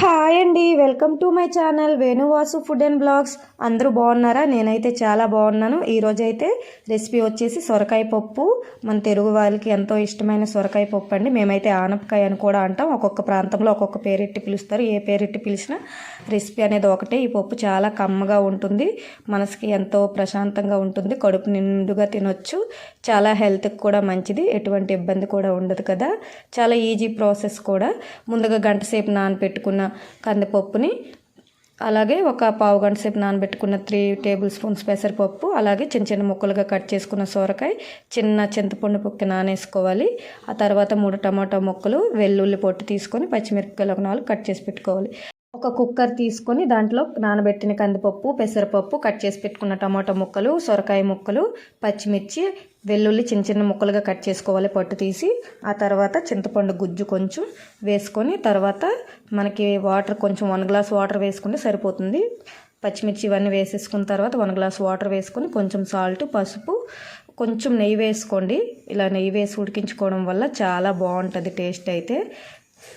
Hi అండి welcome to my channel Venuvasu food and blogs. అందరూ బాగున్నారా? నేనైతే చాలా బాగున్నాను. ఈరోజు అయితే రెసిపీ వచ్చేసి సొరకాయ పప్పు. మన తెలుగు వాళ్ళకి ఎంతో ఇష్టమైన సొరకాయ పప్పు అండి. మేమైతే ఆనపకాయ అని కూడా అంటాం. ఒక్కొక్క ప్రాంతంలో ఒక్కొక్క పేరెట్టి పిలుస్తారు. ఏ పేరెట్టి పిలిచినా రెసిపీ అనేది ఒకటే. ఈ పప్పు చాలా కమ్మగా ఉంటుంది. మనసుకి ఎంతో ప్రశాంతంగా ఉంటుంది. కడుపు నిండుగా తినొచ్చు. చాలా హెల్త్కి కూడా మంచిది. ఎటువంటి ఇబ్బంది కూడా ఉండదు కదా. చాలా ఈజీ ప్రాసెస్ కూడా. ముందుగా గంట సేపు నానబెట్టుకున్న కందిపప్పుని అలాగే ఒక పావు గంట సేపు నానబెట్టుకున్న త్రీ టేబుల్ స్పూన్స్ పెసరపప్పు అలాగే చిన్న చిన్న ముక్కలుగా కట్ చేసుకున్న సోరకాయ చిన్న చింతపండు పొక్కి నానేసుకోవాలి. ఆ తర్వాత మూడు టమాటా ముక్కలు వెల్లుల్లి పొట్టు తీసుకొని పచ్చిమిరపకాయలు ఒక నాలుగు కట్ చేసి పెట్టుకోవాలి. ఒక కుక్కర్ తీసుకొని దాంట్లో నానబెట్టిన కందిపప్పు పెసరపప్పు కట్ చేసి పెట్టుకున్న టమాటా ముక్కలు సొరకాయ ముక్కలు పచ్చిమిర్చి వెల్లుల్లి చిన్న చిన్న ముక్కలుగా కట్ చేసుకోవాలి పట్టు తీసి. ఆ తర్వాత చింతపండు గుజ్జు కొంచెం వేసుకొని తర్వాత మనకి వాటర్ కొంచెం వన్ గ్లాస్ వాటర్ వేసుకుంటే సరిపోతుంది. పచ్చిమిర్చి ఇవన్నీ వేసేసుకున్న తర్వాత వన్ గ్లాస్ వాటర్ వేసుకొని కొంచెం సాల్ట్ పసుపు కొంచెం నెయ్యి వేసుకోండి. ఇలా నెయ్యి వేసి ఉడికించుకోవడం వల్ల చాలా బాగుంటుంది టేస్ట్ అయితే.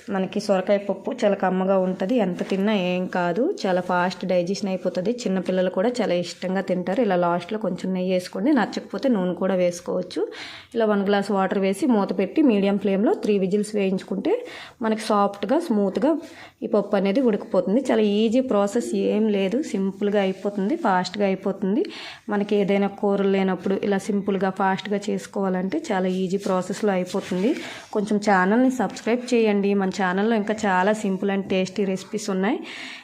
మనకి సొరకాయ పప్పు చాలా కమ్మగా ఉంటుంది. ఎంత తిన్నా ఏం కాదు. చాలా ఫాస్ట్ డైజెషన్ అయిపోతుంది. చిన్నపిల్లలు కూడా చాలా ఇష్టంగా తింటారు. ఇలా లాస్ట్లో కొంచెం నెయ్యి వేసుకోండి. నచ్చకపోతే నూనె కూడా వేసుకోవచ్చు. ఇలా వన్ గ్లాస్ వాటర్ వేసి మూత పెట్టి మీడియం ఫ్లేమ్లో త్రీ విజిల్స్ వేయించుకుంటే మనకి సాఫ్ట్గా స్మూత్గా ఈ పప్పు అనేది ఉడికిపోతుంది. చాలా ఈజీ ప్రాసెస్ ఏం లేదు. సింపుల్గా అయిపోతుంది. ఫాస్ట్గా అయిపోతుంది. మనకి ఏదైనా కూరలు లేనప్పుడు ఇలా సింపుల్గా ఫాస్ట్గా చేసుకోవాలంటే చాలా ఈజీ ప్రాసెస్లో అయిపోతుంది. కొంచెం ఛానల్ని సబ్స్క్రైబ్ చేయండి. మన ఛానల్లో ఇంకా చాలా సింపుల్ అండ్ టేస్టీ రెసిపీస్ ఉన్నాయి.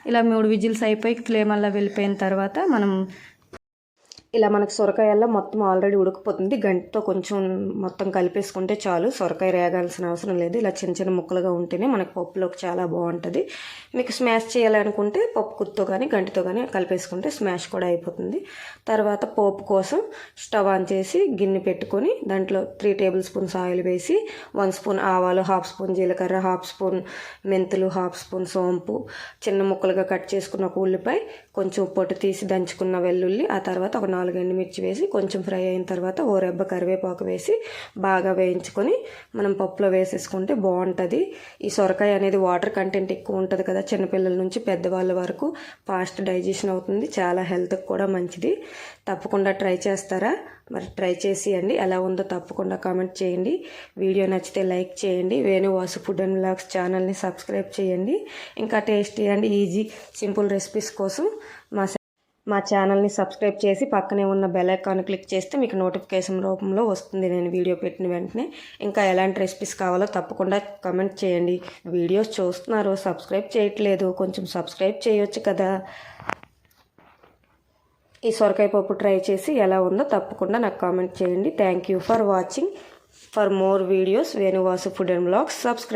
ఇలా మూడు విజిల్స్ అయిపోయి ఫ్లేమ్ అలా వెళ్ళిపోయిన తర్వాత మనం ఇలా మనకు సొరకాయల్లో మొత్తం ఆల్రెడీ ఉడికిపోతుంది. గంటతో కొంచెం మొత్తం కలిపేసుకుంటే చాలు. సొరకాయ రేగాల్సిన అవసరం లేదు. ఇలా చిన్న చిన్న ముక్కలుగా ఉంటేనే మనకు పప్పులోకి చాలా బాగుంటుంది. మీకు స్మాష్ చేయాలనుకుంటే పప్పు కుత్తో కానీ గంటితో కానీ కలిపేసుకుంటే స్మాష్ కూడా అయిపోతుంది. తర్వాత పోపు కోసం స్టవ్ ఆన్ చేసి గిన్నె పెట్టుకొని దాంట్లో త్రీ టేబుల్ స్పూన్స్ ఆయిల్ వేసి వన్ స్పూన్ ఆవాలు హాఫ్ స్పూన్ జీలకర్ర హాఫ్ స్పూన్ మెంతులు హాఫ్ స్పూన్ సోంపు చిన్న ముక్కలుగా కట్ చేసుకున్న ఒక ఉల్లిపాయ కొంచెం పొట్టు తీసి దంచుకున్న వెల్లుల్లి ఆ తర్వాత ఒక నాలుగు ఎండుమిర్చి వేసి కొంచెం ఫ్రై అయిన తర్వాత ఓ రెబ్బ కరివేపాకు వేసి బాగా వేయించుకొని మనం పప్పులో వేసేసుకుంటే బాగుంటుంది. ఈ సొరకాయ అనేది వాటర్ కంటెంట్ ఎక్కువ ఉంటుంది కదా చిన్నపిల్లల నుంచి పెద్దవాళ్ళ వరకు. ఫాస్ట్ డైజెషన్ అవుతుంది చాలా హెల్త్కి కూడా మంచిది. తప్పకుండా ట్రై చేస్తారా? మరి ట్రై చేసేయండి. ఎలా ఉందో తప్పకుండా కామెంట్ చేయండి. వీడియో నచ్చితే లైక్ చేయండి. Venu Vasu food and blogs ఛానల్ని సబ్స్క్రైబ్ చేయండి. ఇంకా tasty and easy simple recipes కోసం మా మా ఛానల్ని సబ్స్క్రైబ్ చేసి పక్కనే ఉన్న బెల్ ఐకాన్ క్లిక్ చేస్తే మీకు నోటిఫికేషన్ రూపంలో వస్తుంది. నేను వీడియో పెట్టిన వెంటనే ఇంకా ఎలాంటి రెసిపీస్ కావాలో తప్పకుండా కమెంట్ చేయండి. వీడియోస్ చూస్తున్నారు సబ్స్క్రైబ్ చేయట్లేదు. కొంచెం సబ్స్క్రైబ్ చేయొచ్చు కదా. ఈ సొరకాయ పప్పు ట్రై చేసి ఎలా ఉందో తప్పకుండా నాకు కామెంట్ చేయండి. Thank you for watching for more videos Venuvasu food and blogs subscribe